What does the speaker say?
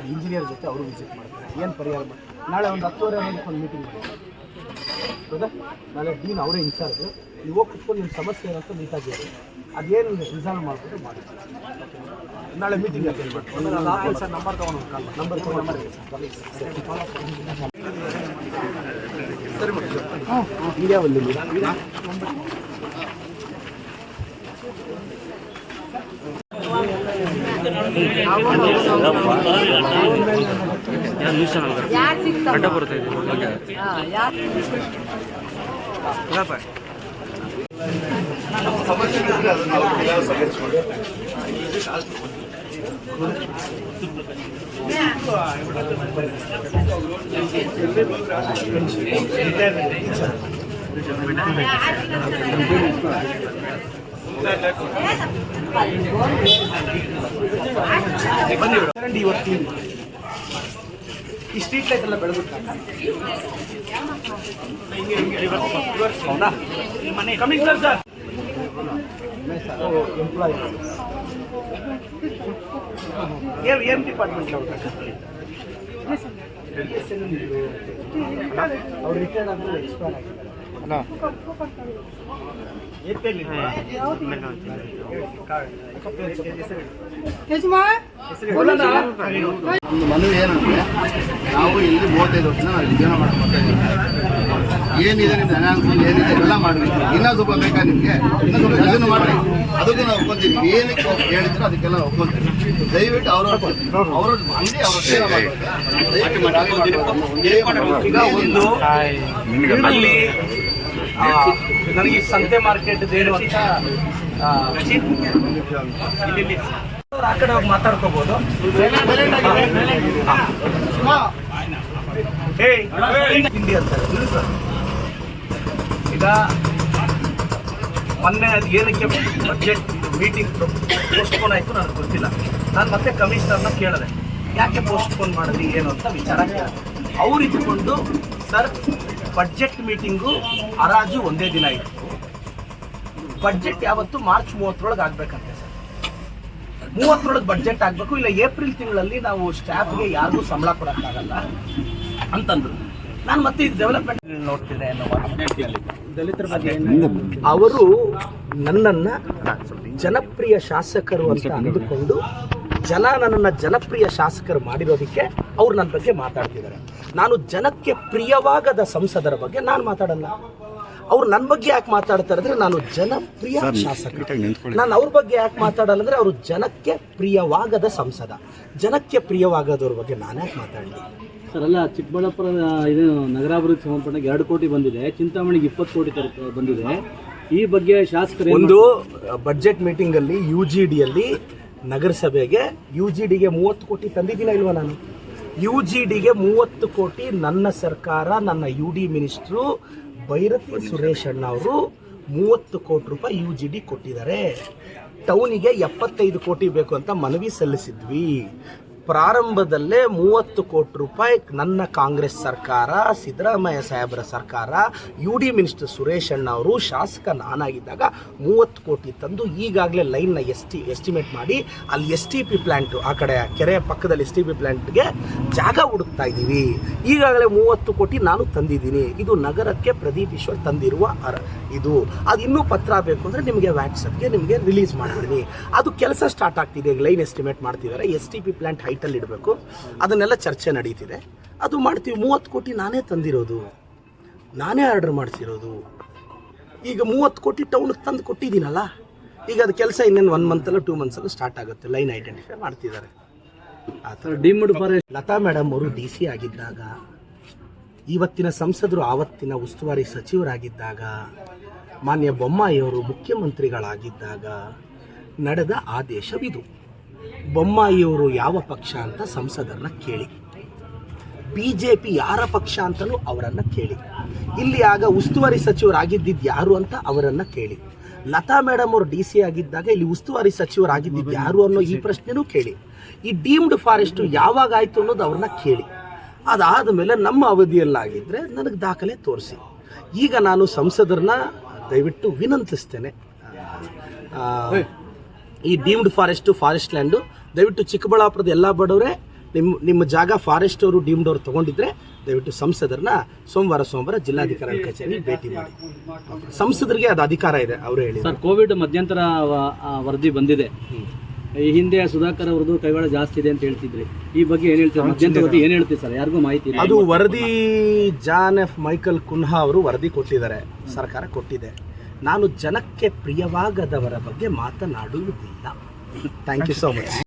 ಮಾಡಿ ಇಂಜಿನಿಯರ್ ಜೊತೆ ಅವರು ವಿಸಿಟ್ ಮಾಡ್ತಾರೆ ಏನು ಪರಿಹಾರ ಮಾಡಿ ನಾಳೆ ಒಂದು ಹತ್ತುವರೆ ಒಂದು ಮೀಟಿಂಗ್ ಮಾಡಿ ಹೌದಾ ನಾಳೆ ಡೀನ್ ಅವರೇ ಇನ್ಚಾರ್ಜ್ ನೀವು ಹೋಗಿ ಕುತ್ಕೊಂಡು ನಿಮ್ಮ ಸಮಸ್ಯೆ ಏನಂತ ನೀಟಾಗಿ ಹೇಳಿ ಅದೇನು ರಿಸಾಲ್ವ್ ಮಾಡಿಬಿಟ್ಟು ಮಾಡಿ ನಾಳೆ ಮೀಟಿಂಗ್ ಅಟೆಂಡ್ ಮಾಡ್ತೀನಿ ಸರ್ ನಂಬರ್ ತೊಗೊಂಡು ಕಾಲ್ ನಂಬರ್ ತೊಗೊಂಡು ನಂಬರ್ ಸರಿ ಮೇಡಮ್ ಮಾಡಿ ಮೀಡಿಯಾವಲ್ಲಿ ಯಾರು ಸಿಗ್ತಾರೆ ಯಾರು ಚರಂಡಿ ಇವತ್ತು ಈ ಸ್ಟ್ರೀಟ್ ಲೈಟ್ ಎಲ್ಲ ಬೆಳೆದ್ಬಿಟ್ಟ ಹೌದಾ? ಕಮಿಂಗ್ ಸರ್ ಸರ್ ಎಂಪ್ಲಾಯ್ ಏನು ಏನು ಡಿಪಾರ್ಟ್ಮೆಂಟ್ ಅವ್ರು? ರಿಟೈರ್ಡ್ ಆದ್ಮೇಲೆ ಎಕ್ಸ್ಪೈರ್ ಆಗಿದ್ದಾರೆ ಒಂದು ಮನವಿ ಏನಂದ್ರೆ ನಾವು ಇಲ್ಲಿ ಮೂವತ್ತೈದು ವರ್ಷ ನಾವು ಜೀವನ ಮಾಡ್ಕೊತಾ ಇದ್ದೀವಿ. ಏನಿದೆ ನಿಮ್ದು ಅನಾಲಿಸಿಸ್ ಏನಿದೆ ಎಲ್ಲ ಮಾಡಬೇಕು. ಇನ್ನೂ ಸ್ವಲ್ಪ ಬೇಕಾ ನಿಮಗೆ? ಇನ್ನೂ ಸ್ವಲ್ಪ ಕೆಲಸ ಮಾಡಿ ಅದಕ್ಕೂ ನಾವು ಒಪ್ಕೊಂತೀವಿ. ಏನಕ್ಕೆ ಹೇಳಿದ್ರು ಅದಕ್ಕೆಲ್ಲ ಒಪ್ಕೊಂತೀವಿ. ದಯವಿಟ್ಟು ಅವ್ರ ಅವ್ರ ಅಂಗಡಿ ಅವ್ರ. ಈಗ ಒಂದು ಅಲ್ಲಿ ನನಗೆ ಸಂತೆ ಮಾರ್ಕೆಟ್ ಏನು ಅಂತ ಆ, ಕಡೆ ಹೋಗಿ ಮಾತಾಡ್ಕೋಬಹುದು ಹಿಂದಿ ಅಂತಾರೆ. ಈಗ ಮೊನ್ನೆ ಅದು ಏನಕ್ಕೆ ಬಜೆಟ್ ಮೀಟಿಂಗ್ ಪೋಸ್ಟ್ಪೋನ್ ಆಯಿತು ನನಗೆ ಗೊತ್ತಿಲ್ಲ. ನಾನು ಮತ್ತೆ ಕಮಿಷನರ್ನ ಕೇಳಿದೆ. ಯಾಕೆ ಪೋಸ್ಟ್ಪೋನ್ ಮಾಡಿದ್ರಿ ಏನು ಅಂತ ವಿಚಾರ ಕೇಳಿದೆ. ಅವ್ರು ಇದ್ಕೊಂಡು ಸರ್ ಬಡ್ಜೆಟ್ ಮೀಟಿಂಗು ಹರಾಜು ಒಂದೇ ದಿನ ಇತ್ತು. ಬಡ್ಜೆಟ್ ಯಾವತ್ತು ಮಾರ್ಚ್ ಮೂವತ್ತರೊಳಗೆ ಆಗ್ಬೇಕಂತೆ ಸರ್. ಮೂವತ್ತರೊಳಗೆ ಬಡ್ಜೆಟ್ ಆಗಬೇಕು, ಇಲ್ಲ ಏಪ್ರಿಲ್ ತಿಂಗಳಲ್ಲಿ ನಾವು ಸ್ಟಾಫ್ಗೆ ಯಾರಿಗೂ ಸಂಬಳ ಕೊಡೋಕ್ಕಾಗಲ್ಲ ಅಂತಂದ್ರು. ನಾನು ಮತ್ತೆ ಇದು ಡೆವಲಪ್ಮೆಂಟ್ ನೋಡ್ತಿದ್ದೆ ಅವರು ನನ್ನನ್ನ ಜನಪ್ರಿಯ ಶಾಸಕರು ಅಂತ ಅಂದುಕೊಂಡು ಜನ ನನ್ನನ್ನು ಜನಪ್ರಿಯ ಶಾಸಕರು ಮಾಡಿರೋದಕ್ಕೆ ಅವ್ರು ನನ್ನ ಬಗ್ಗೆ ಮಾತಾಡ್ತಿದ್ದಾರೆ. ನಾನು ಜನಕ್ಕೆ ಪ್ರಿಯವಾಗದ ಸಂಸದರ ಬಗ್ಗೆ ನಾನು ಮಾತಾಡಲ್ಲ. ಅವ್ರು ನನ್ನ ಬಗ್ಗೆ ಯಾಕೆ ಮಾತಾಡ್ತಾರೆ ಅಂದರೆ ನಾನು ಜನಪ್ರಿಯ ಶಾಸಕ. ನಾನು ಅವ್ರ ಬಗ್ಗೆ ಯಾಕೆ ಮಾತಾಡಲ್ಲ ಅಂದರೆ ಅವರು ಜನಕ್ಕೆ ಪ್ರಿಯವಾಗದ ಸಂಸದ. ಜನಕ್ಕೆ ಪ್ರಿಯವಾಗದವ್ರ ಬಗ್ಗೆ ನಾನು ಯಾಕೆ ಮಾತಾಡಲಿ? ಸರ್ ಅಲ್ಲ ಚಿಕ್ಕಬಳ್ಳಾಪುರ ಇದು ನಗರಾಭಿವೃದ್ಧಿ ಸಂಬಂಧಪಟ್ಟ ಎರಡು ಕೋಟಿ ಬಂದಿದೆ. ಚಿಂತಾಮಣಿಗೆ ಇಪ್ಪತ್ತು ಕೋಟಿ ತರ ಬಂದಿದೆ. ಈ ಬಗ್ಗೆ ಶಾಸಕರು ಒಂದು ಬಜೆಟ್ ಮೀಟಿಂಗಲ್ಲಿ ಯು ಜಿ ಡಿಯಲ್ಲಿ ನಗರಸಭೆಗೆ ಯು ಜಿ ಡಿಗೆ ಮೂವತ್ತು ಕೋಟಿ ತಂದಿದ್ದೀನ ಇಲ್ವಾ ನಾನು? ಯು ಜಿ ಡಿಗೆ ಮೂವತ್ತು ಕೋಟಿ ನನ್ನ ಸರ್ಕಾರ, ನನ್ನ U D minister Byrathi Suresh ಅಣ್ಣ ಅವರು ಮೂವತ್ತು ಕೋಟಿ ರೂಪಾಯಿ ಯು ಜಿ ಡಿ ಕೊಟ್ಟಿದ್ದಾರೆ. ಟೌನಿಗೆ ಎಪ್ಪತ್ತೈದು ಕೋಟಿ ಬೇಕು ಅಂತ ಮನವಿ ಸಲ್ಲಿಸಿದ್ವಿ. ಪ್ರಾರಂಭದಲ್ಲೇ ಮೂವತ್ತು ಕೋಟಿ ರೂಪಾಯಿ ನನ್ನ ಕಾಂಗ್ರೆಸ್ ಸರ್ಕಾರ, ಸಿದ್ದರಾಮಯ್ಯ ಸಾಹೇಬರ ಸರ್ಕಾರ ಯು ಡಿ ಮಿನಿಸ್ಟರ್ ಸುರೇಶ್ ಅಣ್ಣ ಅವರು, ಶಾಸಕ ನಾನಾಗಿದ್ದಾಗ ಮೂವತ್ತು ಕೋಟಿ ತಂದು ಈಗಾಗಲೇ ಲೈನ್ನ ಎಸ್ ಟಿ ಎಸ್ಟಿಮೇಟ್ ಮಾಡಿ ಅಲ್ಲಿ ಎಸ್ ಟಿ ಪಿ ಪ್ಲ್ಯಾಂಟು ಆ ಕಡೆ ಕೆರೆಯ ಪಕ್ಕದಲ್ಲಿ ಎಸ್ ಟಿ ಪಿ ಪ್ಲ್ಯಾಂಟ್ಗೆ ಜಾಗ ಹುಡುಕ್ತಾ ಇದ್ದೀವಿ. ಈಗಾಗಲೇ ಮೂವತ್ತು ಕೋಟಿ ನಾನು ತಂದಿದ್ದೀನಿ. ಇದು ನಗರಕ್ಕೆ ಪ್ರದೀಪ್ ಈಶ್ವರ್ ತಂದಿರುವ ಅರ, ಇದು. ಅದು ಇನ್ನೂ ಪತ್ರ ಬೇಕು ಅಂದರೆ ನಿಮಗೆ ವ್ಯಾಟ್ಸಪ್ಗೆ ನಿಮಗೆ ರಿಲೀಸ್ ಮಾಡ್ತೀನಿ ಅದು ಕೆಲಸ ಸ್ಟಾರ್ಟ್ ಆಗ್ತಿದೆ ಲೈನ್ ಎಸ್ಟಿಮೇಟ್ ಮಾಡ್ತಿದ್ದಾರೆ. ಎಸ್ ಟಿ ಪಿ ಪ್ಲ್ಯಾಂಟ್ ಹೈಟಲ್ಲಿ ಇಡಬೇಕು. ಅದನ್ನೆಲ್ಲ ಚರ್ಚೆ ನಡೀತಿದೆ. ಅದು ಮಾಡ್ತೀವಿ. ಮೂವತ್ತು ಕೋಟಿ ನಾನೇ ತಂದಿರೋದು. ನಾನೇ ಆರ್ಡರ್ ಮಾಡಿಸಿರೋದು. ಈಗ ಮೂವತ್ತು ಕೋಟಿ ಟೌನಿಗೆ ತಂದು ಕೊಟ್ಟಿದ್ದೀನಲ್ಲ? ಈಗ ಅದು ಕೆಲಸ ಇನ್ನೇನು ಒನ್ ಮಂತಲ್ಲ ಟೂ ಮಂತ್ಸಲ್ಲೂ ಸ್ಟಾರ್ಟ್ ಆಗುತ್ತೆ. ಲೈನ್ ಐಡೆಂಟಿಫೈ ಮಾಡ್ತಿದ್ದಾರೆ. ಆ ಥರ. ಡೀಮ್ಡ್ ಫಾರೆಸ್ಟ್ ಲತಾ ಮೇಡಮ್ ಅವರು ಡಿ ಸಿ ಆಗಿದ್ದಾಗ ಇವತ್ತಿನ ಸಂಸದರು ಆವತ್ತಿನ ಉಸ್ತುವಾರಿ ಸಚಿವರಾಗಿದ್ದಾಗ ಮಾನ್ಯ ಬೊಮ್ಮಾಯಿಯವರು ಮುಖ್ಯಮಂತ್ರಿಗಳಾಗಿದ್ದಾಗ ನಡೆದ ಆದೇಶವಿದು. ಬೊಮ್ಮಾಯಿಯವರು ಯಾವ ಪಕ್ಷ ಅಂತ ಸಂಸದರನ್ನ ಕೇಳಿ. ಬಿ ಜೆ ಪಿ ಯಾರ ಪಕ್ಷ ಅಂತಲೂ ಅವರನ್ನು ಕೇಳಿ. ಇಲ್ಲಿ ಆಗ ಉಸ್ತುವಾರಿ ಸಚಿವರಾಗಿದ್ದಿದ್ದು ಯಾರು ಅಂತ ಅವರನ್ನು ಕೇಳಿ. ಲತಾ ಮೇಡಮ್ ಅವರು ಡಿ ಸಿ ಆಗಿದ್ದಾಗ ಇಲ್ಲಿ ಉಸ್ತುವಾರಿ ಸಚಿವರಾಗಿದ್ದಿದ್ದು ಯಾರು ಅನ್ನೋ ಈ ಪ್ರಶ್ನೆನೂ ಕೇಳಿ. ಈ ಡೀಮ್ಡ್ ಫಾರೆಸ್ಟ್ ಯಾವಾಗ ಆಯಿತು ಅನ್ನೋದು ಅವ್ರನ್ನ ಕೇಳಿ. ಅದಾದ ಮೇಲೆ ನಮ್ಮ ಅವಧಿಯಲ್ಲಾಗಿದ್ದರೆ ನನಗೆ ದಾಖಲೆ ತೋರಿಸಿ. ಈಗ ನಾನು ಸಂಸದರನ್ನ ದಯವಿಟ್ಟು ವಿನಂತಿಸ್ತೇನೆ. ಈ ಡೀಮ್ಡ್ ಫಾರೆಸ್ಟು ಫಾರೆಸ್ಟ್ ಲ್ಯಾಂಡು ದಯವಿಟ್ಟು ಚಿಕ್ಕಬಳ್ಳಾಪುರದ ಎಲ್ಲ ಬಡವರೇ ನಿಮ್ಮ ನಿಮ್ಮ ಜಾಗ ಫಾರೆಸ್ಟ್ ಅವರು ಡೀಮ್ಡ್ ಅವರು ತಗೊಂಡಿದ್ರೆ ದಯವಿಟ್ಟು ಸಂಸದರನ್ನ ಸೋಮವಾರ ಸೋಮವಾರ ಜಿಲ್ಲಾಧಿಕಾರಿ ಕಚೇರಿ ಭೇಟಿ ಮಾಡಿ. ಸಂಸದರಿಗೆ ಅದು ಅಧಿಕಾರ ಇದೆ ಅವರು ಹೇಳಿ ಸರ್ ಕೋವಿಡ್ ಮಧ್ಯಂತರ ವರದಿ ಬಂದಿದೆ. ಈ ಹಿಂದೆ ಸುಧಾಕರ್ ಅವ್ರದ್ದು ಕೈವಾಡ ಜಾಸ್ತಿ ಇದೆ ಅಂತ ಹೇಳ್ತಿದ್ರಿ. ಈ ಬಗ್ಗೆ ಏನ್ ಹೇಳ್ತಾರೆ? ಮಧ್ಯಂತರ ವರದಿ ಏನ್ ಹೇಳ್ತೀವಿ ಸರ್? ಯಾರಿಗೂ ಮಾಹಿತಿ ಇಲ್ಲ. ಅದು ವರದಿ ಜಾನ್ ಎಫ್ ಮೈಕಲ್ ಕುನ್ಹಾ ಅವರು ವರದಿ ಕೊಟ್ಟಿದ್ದಾರೆ. ಸರ್ಕಾರ ಕೊಟ್ಟಿದೆ. ನಾನು ಜನಕ್ಕೆ ಪ್ರಿಯವಾಗದವರ ಬಗ್ಗೆ ಮಾತನಾಡುವುದಿಲ್ಲ. Thank you so much